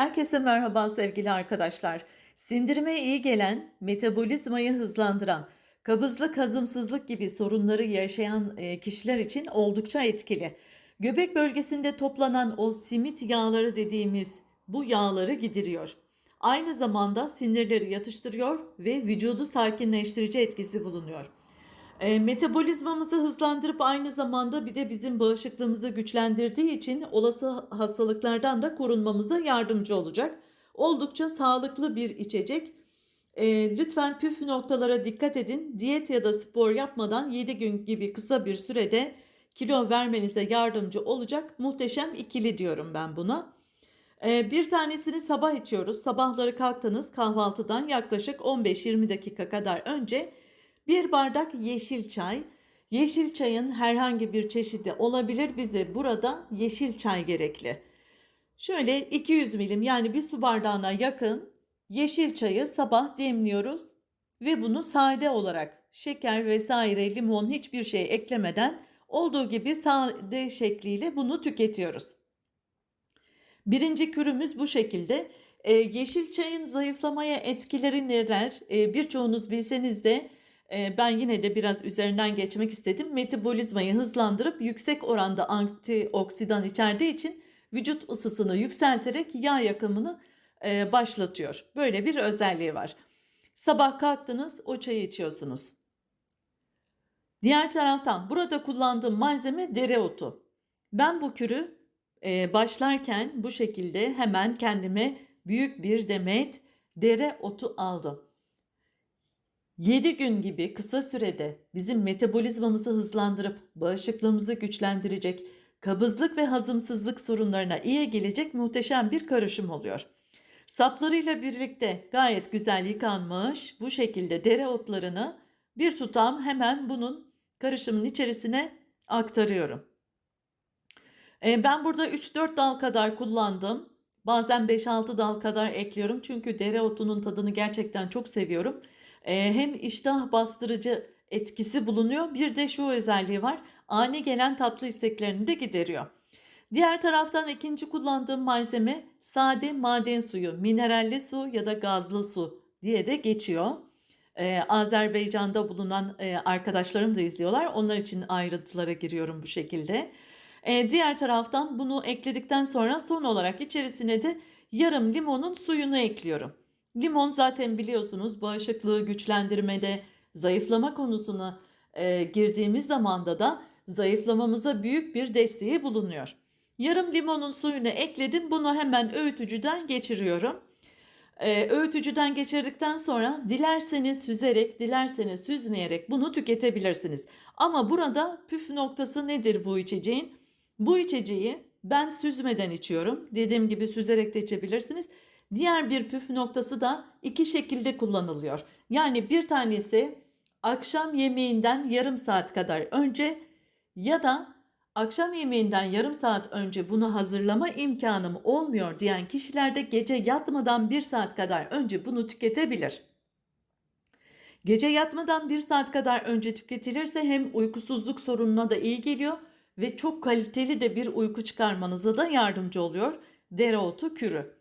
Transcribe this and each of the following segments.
Herkese merhaba sevgili arkadaşlar. Sindirime iyi gelen, metabolizmayı hızlandıran, kabızlık, hazımsızlık gibi sorunları yaşayan e, kişiler için oldukça etkili. Göbek bölgesinde toplanan o simit yağları dediğimiz bu yağları gideriyor. Aynı zamanda sinirleri yatıştırıyor ve vücudu sakinleştirici etkisi bulunuyor. E, metabolizmamızı hızlandırıp aynı zamanda bir de bizim bağışıklığımızı güçlendirdiği için olası hastalıklardan da korunmamıza yardımcı olacak. Oldukça sağlıklı bir içecek. E, lütfen püf noktalara dikkat edin. Diyet ya da spor yapmadan 7 gün gibi kısa bir sürede kilo vermenize yardımcı olacak muhteşem ikili diyorum ben buna. E, bir tanesini sabah içiyoruz. Sabahları kalktınız kahvaltıdan yaklaşık 15-20 dakika kadar önce bir bardak yeşil çay. Yeşil çayın herhangi bir çeşidi olabilir. Bize burada yeşil çay gerekli. Şöyle 200 milim yani bir su bardağına yakın yeşil çayı sabah demliyoruz ve bunu sade olarak şeker vesaire limon hiçbir şey eklemeden olduğu gibi sade şekliyle bunu tüketiyoruz. Birinci kürümüz bu şekilde. Ee, yeşil çayın zayıflamaya etkileri neler? Ee, birçoğunuz bilseniz de ben yine de biraz üzerinden geçmek istedim. Metabolizmayı hızlandırıp yüksek oranda antioksidan içerdiği için vücut ısısını yükselterek yağ yakımını e, başlatıyor. Böyle bir özelliği var. Sabah kalktınız o çayı içiyorsunuz. Diğer taraftan burada kullandığım malzeme dereotu. Ben bu kürü e, başlarken bu şekilde hemen kendime büyük bir demet dereotu aldım. 7 gün gibi kısa sürede bizim metabolizmamızı hızlandırıp bağışıklığımızı güçlendirecek, kabızlık ve hazımsızlık sorunlarına iyi gelecek muhteşem bir karışım oluyor. Saplarıyla birlikte gayet güzel yıkanmış bu şekilde dereotlarını bir tutam hemen bunun karışımın içerisine aktarıyorum. E, ben burada 3-4 dal kadar kullandım. Bazen 5-6 dal kadar ekliyorum. Çünkü dereotunun tadını gerçekten çok seviyorum. Hem iştah bastırıcı etkisi bulunuyor. Bir de şu özelliği var. Ani gelen tatlı isteklerini de gideriyor. Diğer taraftan ikinci kullandığım malzeme sade maden suyu, mineralli su ya da gazlı su diye de geçiyor. Ee, Azerbaycan'da bulunan e, arkadaşlarım da izliyorlar. Onlar için ayrıntılara giriyorum bu şekilde. Ee, diğer taraftan bunu ekledikten sonra son olarak içerisine de yarım limonun suyunu ekliyorum. Limon zaten biliyorsunuz bağışıklığı güçlendirmede, zayıflama konusuna e, girdiğimiz zamanda da zayıflamamıza büyük bir desteği bulunuyor. Yarım limonun suyunu ekledim. Bunu hemen öğütücüden geçiriyorum. Ee, öğütücüden geçirdikten sonra dilerseniz süzerek, dilerseniz süzmeyerek bunu tüketebilirsiniz. Ama burada püf noktası nedir bu içeceğin? Bu içeceği ben süzmeden içiyorum. Dediğim gibi süzerek de içebilirsiniz. Diğer bir püf noktası da iki şekilde kullanılıyor. Yani bir tanesi akşam yemeğinden yarım saat kadar önce ya da akşam yemeğinden yarım saat önce bunu hazırlama imkanım olmuyor diyen kişiler de gece yatmadan bir saat kadar önce bunu tüketebilir. Gece yatmadan bir saat kadar önce tüketilirse hem uykusuzluk sorununa da iyi geliyor ve çok kaliteli de bir uyku çıkarmanıza da yardımcı oluyor dereotu kürü.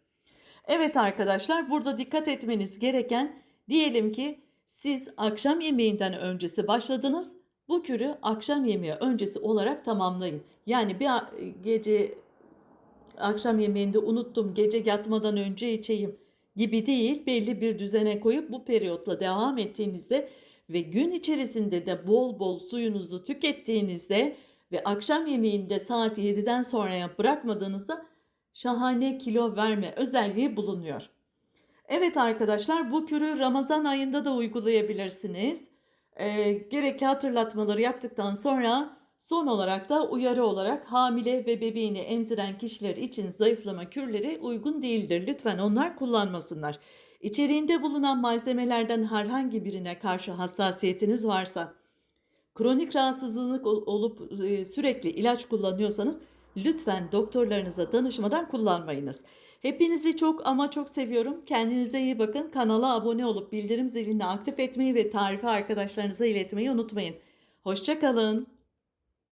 Evet arkadaşlar burada dikkat etmeniz gereken diyelim ki siz akşam yemeğinden öncesi başladınız. Bu kürü akşam yemeği öncesi olarak tamamlayın. Yani bir gece akşam yemeğinde unuttum gece yatmadan önce içeyim gibi değil belli bir düzene koyup bu periyotla devam ettiğinizde ve gün içerisinde de bol bol suyunuzu tükettiğinizde ve akşam yemeğinde saat 7'den sonraya bırakmadığınızda şahane kilo verme özelliği bulunuyor. Evet arkadaşlar bu kürü Ramazan ayında da uygulayabilirsiniz. E, gerekli hatırlatmaları yaptıktan sonra son olarak da uyarı olarak hamile ve bebeğini emziren kişiler için zayıflama kürleri uygun değildir. Lütfen onlar kullanmasınlar. İçeriğinde bulunan malzemelerden herhangi birine karşı hassasiyetiniz varsa, kronik rahatsızlık olup e, sürekli ilaç kullanıyorsanız lütfen doktorlarınıza danışmadan kullanmayınız. Hepinizi çok ama çok seviyorum. Kendinize iyi bakın. Kanala abone olup bildirim zilini aktif etmeyi ve tarifi arkadaşlarınıza iletmeyi unutmayın. Hoşçakalın.